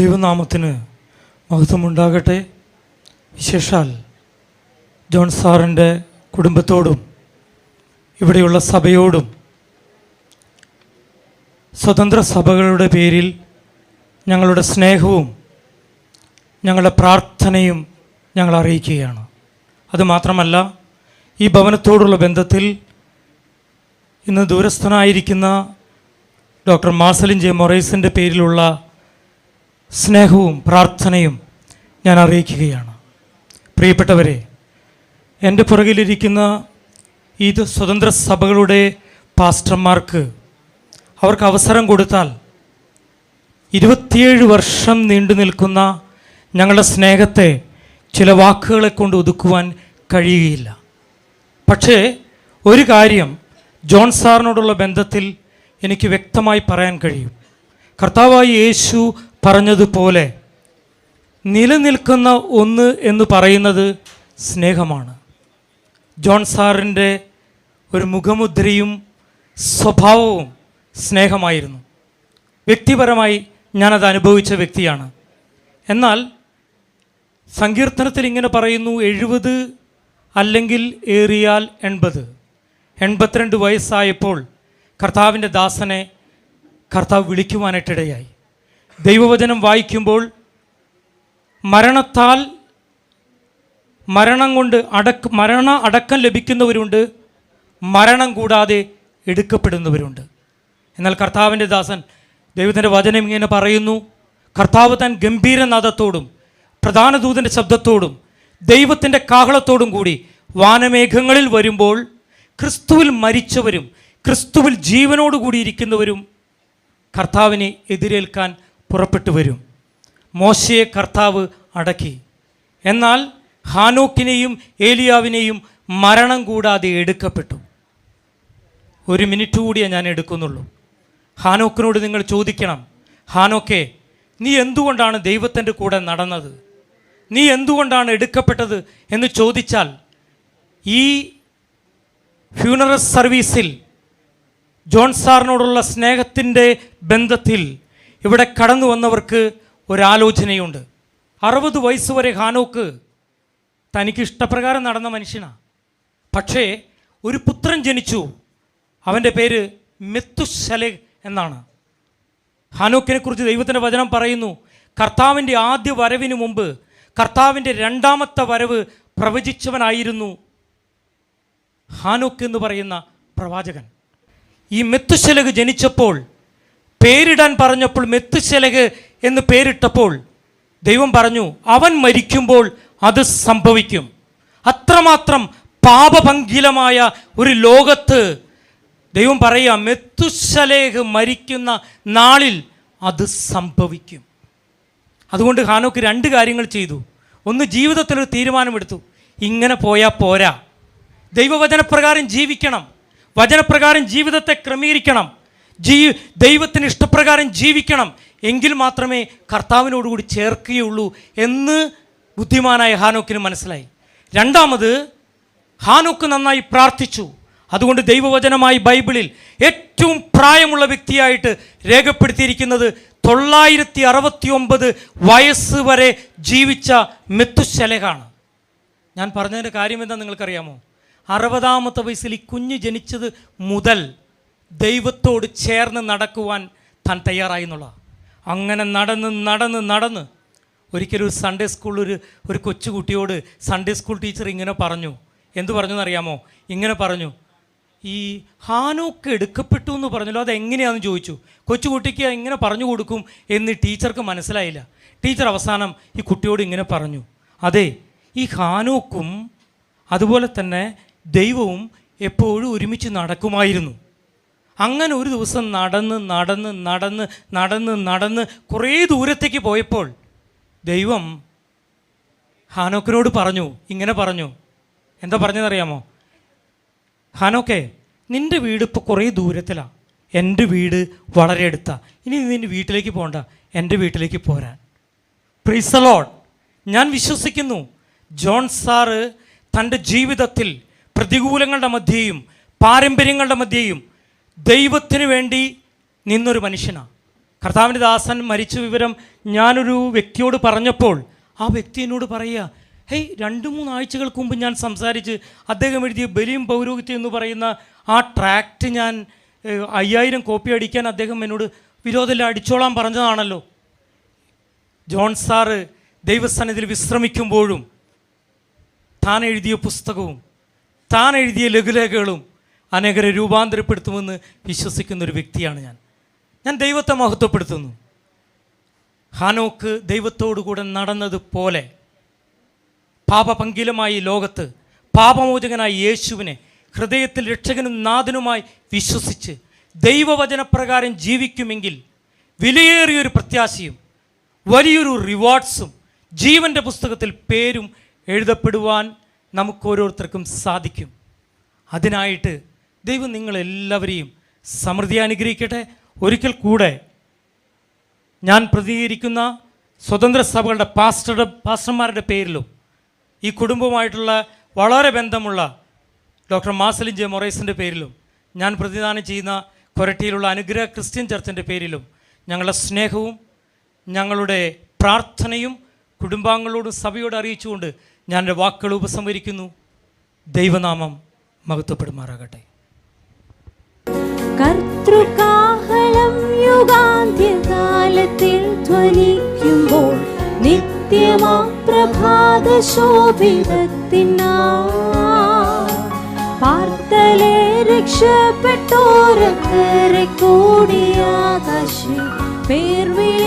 ദൈവനാമത്തിന് മഹത്വമുണ്ടാകട്ടെ. വിശേഷാൽ ജോൺ സാറിന്റെ കുടുംബത്തോടും ഇവിടെയുള്ള സഭയോടും സ്വതന്ത്ര സഭകളുടെ പേരിൽ ഞങ്ങളുടെ സ്നേഹവും ഞങ്ങളുടെ പ്രാർത്ഥനയും ഞങ്ങൾ അറിയിക്കുകയാണ്. അതുമാത്രമല്ല ഈ ഭവനത്തോടുള്ള ബന്ധത്തിൽ ഇന്ന് ദൂരസ്ഥനായിരിക്കുന്ന ഡോക്ടർ മാർസലിൻ ജെ മൊറൈസിന്റെ പേരിലുള്ള സ്നേഹവും പ്രാർത്ഥനയും ഞാൻ അറിയിക്കുകയാണ്. പ്രിയപ്പെട്ടവരെ എന്റെ പുറകിലിരിക്കുന്ന ഈ സ്വതന്ത്ര സഭകളുടെ പാസ്റ്റർമാർക്ക് അവർക്ക് അവസരം കൊടുത്താൽ ഇരുപത്തിയേഴ് വർഷം നീണ്ടു നിൽക്കുന്ന ഞങ്ങളുടെ സ്നേഹത്തെ ചില വാക്കുകളെ കൊണ്ട് ഒതുക്കുവാൻ കഴിയുകയില്ല. പക്ഷേ ഒരു കാര്യം ജോൺ സാറിനോടുള്ള ബന്ധത്തിൽ എനിക്ക് വ്യക്തമായി പറയാൻ കഴിയും. കർത്താവായി യേശു പറഞ്ഞതുപോലെ നിലനിൽക്കുന്ന ഒന്ന് എന്ന് പറയുന്നത് സ്നേഹമാണ്. ജോൺ സാറിന്റെ ഒരു മുഖമുദ്രയും സ്വഭാവവും സ്നേഹമായിരുന്നു. വ്യക്തിപരമായി ഞാനത് അനുഭവിച്ച വ്യക്തിയാണ്. എന്നാൽ സങ്കീർത്തനത്തിൽ ഇങ്ങനെ പറയുന്നു എഴുപത് അല്ലെങ്കിൽ ഏറിയാൽ എൺപത്. എൺപത്തിരണ്ട് വയസ്സായപ്പോൾ കർത്താവിന്റെ ദാസനെ കർത്താവ് വിളിക്കുവാനായിട്ടിടയായി. ദൈവവചനം വായിക്കുമ്പോൾ മരണത്താൽ മരണം കൊണ്ട് അടക്ക് മരണ അടക്കം ലഭിക്കുന്നവരുണ്ട് മരണം കൂടാതെ എടുക്കപ്പെടുന്നവരുണ്ട്. എന്നാൽ കർത്താവിന്റെ ദാസൻ ദൈവത്തിന്റെ വചനം ഇങ്ങനെ പറയുന്നു കർത്താവ് താൻ ഗംഭീരനാഥത്തോടും പ്രധാന ദൂതന്റെ ശബ്ദത്തോടും ദൈവത്തിന്റെ കാഹളത്തോടും കൂടി വാനമേഘങ്ങളിൽ വരുമ്പോൾ ക്രിസ്തുവിൽ മരിച്ചവരും ക്രിസ്തുവിൽ ജീവനോട് കൂടി ഇരിക്കുന്നവരും കർത്താവിനെ എതിരേൽക്കാൻ പുറപ്പെട്ടു വരും. മോശയെ കർത്താവ് അടക്കി. എന്നാൽ ഹാനോക്കിനെയും ഏലിയാവിനെയും മരണം കൂടാതെ എടുക്കപ്പെട്ടു. ഒരു മിനിറ്റ് കൂടിയേ ഞാൻ എടുക്കുന്നുള്ളൂ. ഹാനോക്കിനോട് നിങ്ങൾ ചോദിക്കണം ഹാനോക്കെ നീ എന്തുകൊണ്ടാണ് ദൈവത്തിന്റെ കൂടെ നടന്നത്? നീ എന്തുകൊണ്ടാണ് എടുക്കപ്പെട്ടത്? എന്ന് ചോദിച്ചാൽ ഈ ഫ്യൂണറൽ സർവീസിൽ ജോൺ സാറിനോടുള്ള സ്നേഹത്തിന്റെ ബന്ധത്തിൽ ഇവിടെ കടന്നു വന്നവർക്ക് ഒരാലോചനയുണ്ട്. അറുപത് വയസ്സ് വരെ ഹാനോക്ക് തനിക്ക് ഇഷ്ടപ്രകാരം നടന്ന മനുഷ്യനാണ് പക്ഷേ ഒരു പുത്രൻ ജനിച്ചു. അവന്റെ പേര് മെത്തുശലെ എന്നാണ്. ഹാനോക്കിനെ കുറിച്ച് ദൈവത്തിന്റെ വചനം പറയുന്നു കർത്താവിന്റെ ആദ്യ വരവിന് മുമ്പ് കർത്താവിന്റെ രണ്ടാമത്തെ വരവ് പ്രവചിച്ചവനായിരുന്നു ഹാനോക്ക് എന്ന് പറയുന്ന പ്രവാചകൻ. ഈ മെത്തുശലക് ജനിച്ചപ്പോൾ പേരിടാൻ പറഞ്ഞപ്പോൾ മെത്തുശലക് എന്ന് പേരിട്ടപ്പോൾ ദൈവം പറഞ്ഞു അവൻ മരിക്കുമ്പോൾ അത് സംഭവിക്കും. അത്രമാത്രം പാപഭംഗിലമായ ഒരു ലോകത്ത് ദൈവം പറയുക മെത്തുശലേഹ് മരിക്കുന്ന നാളിൽ അത് സംഭവിക്കും. അതുകൊണ്ട് ഹാനോക്ക് രണ്ട് കാര്യങ്ങൾ ചെയ്തു. ഒന്ന് ജീവിതത്തിലൊരു തീരുമാനമെടുത്തു. ഇങ്ങനെ പോയാൽ പോരാ. ദൈവവചനപ്രകാരം ജീവിക്കണം. വചനപ്രകാരം ജീവിതത്തെ ക്രമീകരിക്കണം. ജീ ദൈവത്തിന് ഇഷ്ടപ്രകാരം ജീവിക്കണം. എങ്കിൽ മാത്രമേ കർത്താവിനോടുകൂടി ചേർക്കുകയുള്ളൂ എന്ന് ബുദ്ധിമാനായ ഹാനോക്കിന് മനസ്സിലായി. രണ്ടാമത് ഹാനോക്ക് നന്നായി പ്രാർത്ഥിച്ചു. അതുകൊണ്ട് ദൈവവചനമായി ബൈബിളിൽ ഏറ്റവും പ്രായമുള്ള വ്യക്തിയായിട്ട് രേഖപ്പെടുത്തിയിരിക്കുന്നത് തൊള്ളായിരത്തി അറുപത്തി ഒമ്പത് വയസ്സ് വരെ ജീവിച്ച മെത്തുശലകാണ്. ഞാൻ പറഞ്ഞതിന്റെ കാര്യം നിങ്ങൾക്കറിയാമോ? അറുപതാമത്തെ വയസ്സിൽ ഈ കുഞ്ഞ് ജനിച്ചത് മുതൽ ദൈവത്തോട് ചേർന്ന് നടക്കുവാൻ താൻ തയ്യാറായി എന്നുള്ള. അങ്ങനെ നടന്ന് നടന്ന് നടന്ന് ഒരിക്കലും ഒരു സൺഡേ സ്കൂളിൽ ഒരു ഒരു കൊച്ചുകുട്ടിയോട് സൺഡേ സ്കൂൾ ടീച്ചർ ഇങ്ങനെ പറഞ്ഞു. എന്തു പറഞ്ഞു എന്നറിയാമോ? ഇങ്ങനെ പറഞ്ഞു. ഈ ഹാനോക്ക് എടുക്കപ്പെട്ടു എന്ന് പറഞ്ഞല്ലോ അതെങ്ങനെയാണെന്ന് ചോദിച്ചു. കൊച്ചുകുട്ടിക്ക് ഇങ്ങനെ പറഞ്ഞു കൊടുക്കും എന്ന് ടീച്ചർക്ക് മനസ്സിലായില്ല. ടീച്ചർ അവസാനം ഈ കുട്ടിയോട് ഇങ്ങനെ പറഞ്ഞു. അതെ ഈ ഹാനോക്കും അതുപോലെ തന്നെ ദൈവവും എപ്പോഴും ഒരുമിച്ച് നടക്കുമായിരുന്നു. അങ്ങനെ ഒരു ദിവസം നടന്ന് നടന്ന് നടന്ന് നടന്ന് നടന്ന് കുറേ ദൂരത്തേക്ക് പോയപ്പോൾ ദൈവം ഹാനോക്കിനോട് പറഞ്ഞു ഇങ്ങനെ പറഞ്ഞു. എന്താ പറഞ്ഞതെന്നറിയാമോ? ഹാനോക്കെ നിന്റെ വീട് ഇപ്പോൾ കുറേ ദൂരത്തിലാണ് എന്റെ വീട് വളരെ അടുത്താണ് ഇനി നിന്റെ വീട്ടിലേക്ക് പോകണ്ട എന്റെ വീട്ടിലേക്ക് പോരാൻ. പ്രീസലോഡ് ഞാൻ വിശ്വസിക്കുന്നു. ജോൺ സാറ് തന്റെ ജീവിതത്തിൽ പ്രതികൂലങ്ങളുടെ മധ്യേയും പാരമ്പര്യങ്ങളുടെ മധ്യേയും ദൈവത്തിന് വേണ്ടി നിന്നൊരു മനുഷ്യനാണ് കർത്താവിന്റെ ദാസൻ മരിച്ച വിവരം ഞാനൊരു വ്യക്തിയോട് പറഞ്ഞപ്പോൾ ആ വ്യക്തി എന്നോട് പറയുക ഹേയ് രണ്ട് മൂന്ന് ആഴ്ചകൾക്ക് മുമ്പ് ഞാൻ സംസാരിച്ച് അദ്ദേഹം എഴുതിയ ബലിയും പൗരോഹിത്യം എന്ന് പറയുന്ന ആ ട്രാക്റ്റ് ഞാൻ അയ്യായിരം കോപ്പി അടിക്കാൻ അദ്ദേഹം എന്നോട് വിരോധമില്ല അടിച്ചോളാൻ പറഞ്ഞതാണല്ലോ. ജോൺ സാറ് ദൈവസ്ഥാനത്തിൽ വിശ്രമിക്കുമ്പോഴും താൻ എഴുതിയ പുസ്തകവും താൻ എഴുതിയ ലഘുലേഖകളും അനേകരെ രൂപാന്തരപ്പെടുത്തുമെന്ന് വിശ്വസിക്കുന്ന ഒരു വ്യക്തിയാണ് ഞാൻ. ഞാൻ ദൈവത്തെ മഹത്വപ്പെടുത്തുന്നു. ഹാനോക്ക് ദൈവത്തോടു കൂടെ നടന്നതുപോലെ പാപപങ്കിലമായി ലോകത്ത് പാപമോചകനായ യേശുവിനെ ഹൃദയത്തിൽ രക്ഷകനും നാഥനുമായി വിശ്വസിച്ച് ദൈവവചനപ്രകാരം ജീവിക്കുമെങ്കിൽ വിലയേറിയൊരു പ്രത്യാശയും വലിയൊരു റിവാർഡ്സും ജീവന്റെ പുസ്തകത്തിൽ പേരും എഴുതപ്പെടുവാൻ നമുക്ക് ഓരോരുത്തർക്കും സാധിക്കും. അതിനായിട്ട് ദൈവം നിങ്ങളെല്ലാവരെയും സമൃദ്ധി അനുഗ്രഹിക്കട്ടെ. ഒരിക്കൽ കൂടെ ഞാൻ പ്രതികരിക്കുന്ന സ്വതന്ത്ര സഭകളുടെ പാസ്റ്ററുടെ പാസ്റ്റർമാരുടെ പേരിലും ഈ കുടുംബവുമായിട്ടുള്ള വളരെ ബന്ധമുള്ള ഡോക്ടർ മാസലിൻ ജെ മൊറൈസിന്റെ പേരിലും ഞാൻ പ്രതിദാനം ചെയ്യുന്ന കൊരട്ടിയിലുള്ള അനുഗ്രഹ ക്രിസ്ത്യൻ ചർച്ചിന്റെ പേരിലും ഞങ്ങളുടെ സ്നേഹവും ഞങ്ങളുടെ പ്രാർത്ഥനയും കുടുംബാംഗങ്ങളോടും സഭയോട് അറിയിച്ചുകൊണ്ട് ഞാൻ എന്റെ വാക്കുകൾ ഉപസംഹരിക്കുന്നു. ദൈവനാമം മഹത്വപ്പെടുമാറാകട്ടെ. കർത്തൃകാഹളം യുഗാന്ത്യകാലത്തിൽ ധ്വനിക്കുമ്പോൾ നിത്യമാ പ്രഭാത ശോഭിതത്തിനാ പാർത്തലെ രക്ഷപ്പെട്ടോരക്കരെ കൂടിയാകാശി പേർ വിളിക്കും